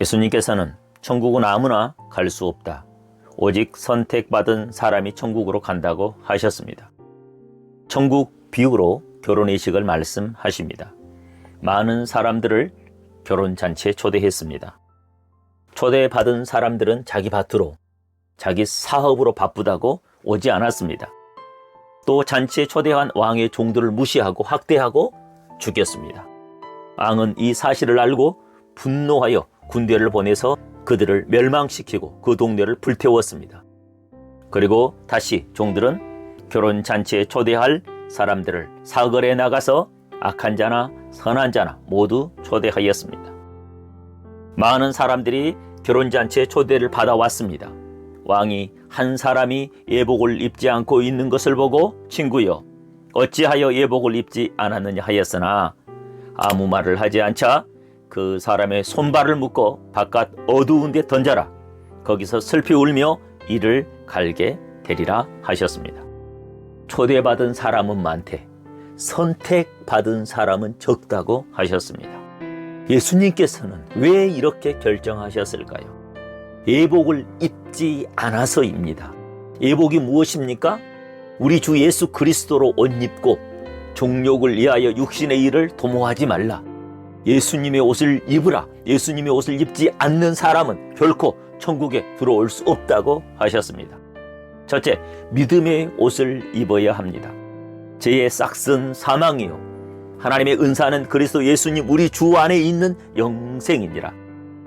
예수님께서는 천국은 아무나 갈 수 없다. 오직 선택받은 사람이 천국으로 간다고 하셨습니다. 천국 비유로 결혼의식을 말씀하십니다. 많은 사람들을 결혼잔치에 초대했습니다. 초대받은 사람들은 자기 밭으로, 자기 사업으로 바쁘다고 오지 않았습니다. 또 잔치에 초대한 왕의 종들을 무시하고 학대하고 죽였습니다. 왕은 이 사실을 알고 분노하여 군대를 보내서 그들을 멸망시키고 그 동네를 불태웠습니다. 그리고 다시 종들은 결혼 잔치에 초대할 사람들을 사거리에 나가서 악한 자나 선한 자나 모두 초대하였습니다. 많은 사람들이 결혼 잔치에 초대를 받아왔습니다. 왕이 한 사람이 예복을 입지 않고 있는 것을 보고 친구여 어찌하여 예복을 입지 않았느냐 하였으나 아무 말을 하지 않자 그 사람의 손발을 묶어 바깥 어두운 데 던져라. 거기서 슬피 울며 이를 갈게 되리라 하셨습니다. 초대받은 사람은 많되 선택받은 사람은 적다고 하셨습니다. 예수님께서는 왜 이렇게 결정하셨을까요? 예복을 입지 않아서입니다. 예복이 무엇입니까? 우리 주 예수 그리스도로 옷 입고 종욕을 위하여 육신의 일을 도모하지 말라. 예수님의 옷을 입으라. 예수님의 옷을 입지 않는 사람은 결코 천국에 들어올 수 없다고 하셨습니다. 첫째, 믿음의 옷을 입어야 합니다. 죄의 싹슨 사망이요. 하나님의 은사는 그리스도 예수님 우리 주 안에 있는 영생이니라.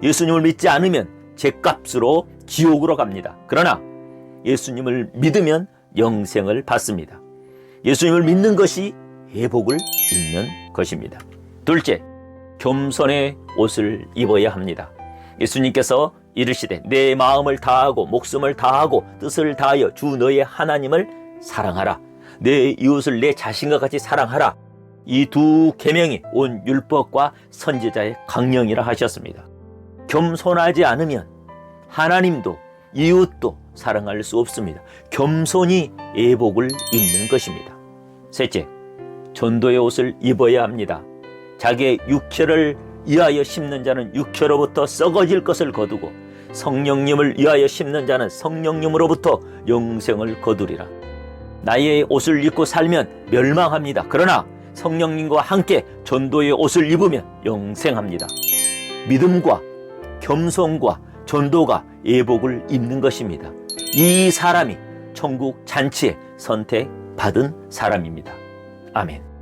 예수님을 믿지 않으면 죄값으로 지옥으로 갑니다. 그러나 예수님을 믿으면 영생을 받습니다. 예수님을 믿는 것이 회복을 입는 것입니다. 둘째, 겸손의 옷을 입어야 합니다. 예수님께서 이르시되 내 마음을 다하고 목숨을 다하고 뜻을 다하여 주 너의 하나님을 사랑하라. 내 이웃을 내 자신과 같이 사랑하라. 이 두 계명이 온 율법과 선지자의 강령이라 하셨습니다. 겸손하지 않으면 하나님도 이웃도 사랑할 수 없습니다. 겸손이 예복을 입는 것입니다. 셋째, 전도의 옷을 입어야 합니다. 자기의 육체를 위하여 심는 자는 육체로부터 썩어질 것을 거두고 성령님을 위하여 심는 자는 성령님으로부터 영생을 거두리라. 나의 옷을 입고 살면 멸망합니다. 그러나 성령님과 함께 전도의 옷을 입으면 영생합니다. 믿음과 겸손과 전도가 예복을 입는 것입니다. 이 사람이 천국 잔치에 선택받은 사람입니다. 아멘.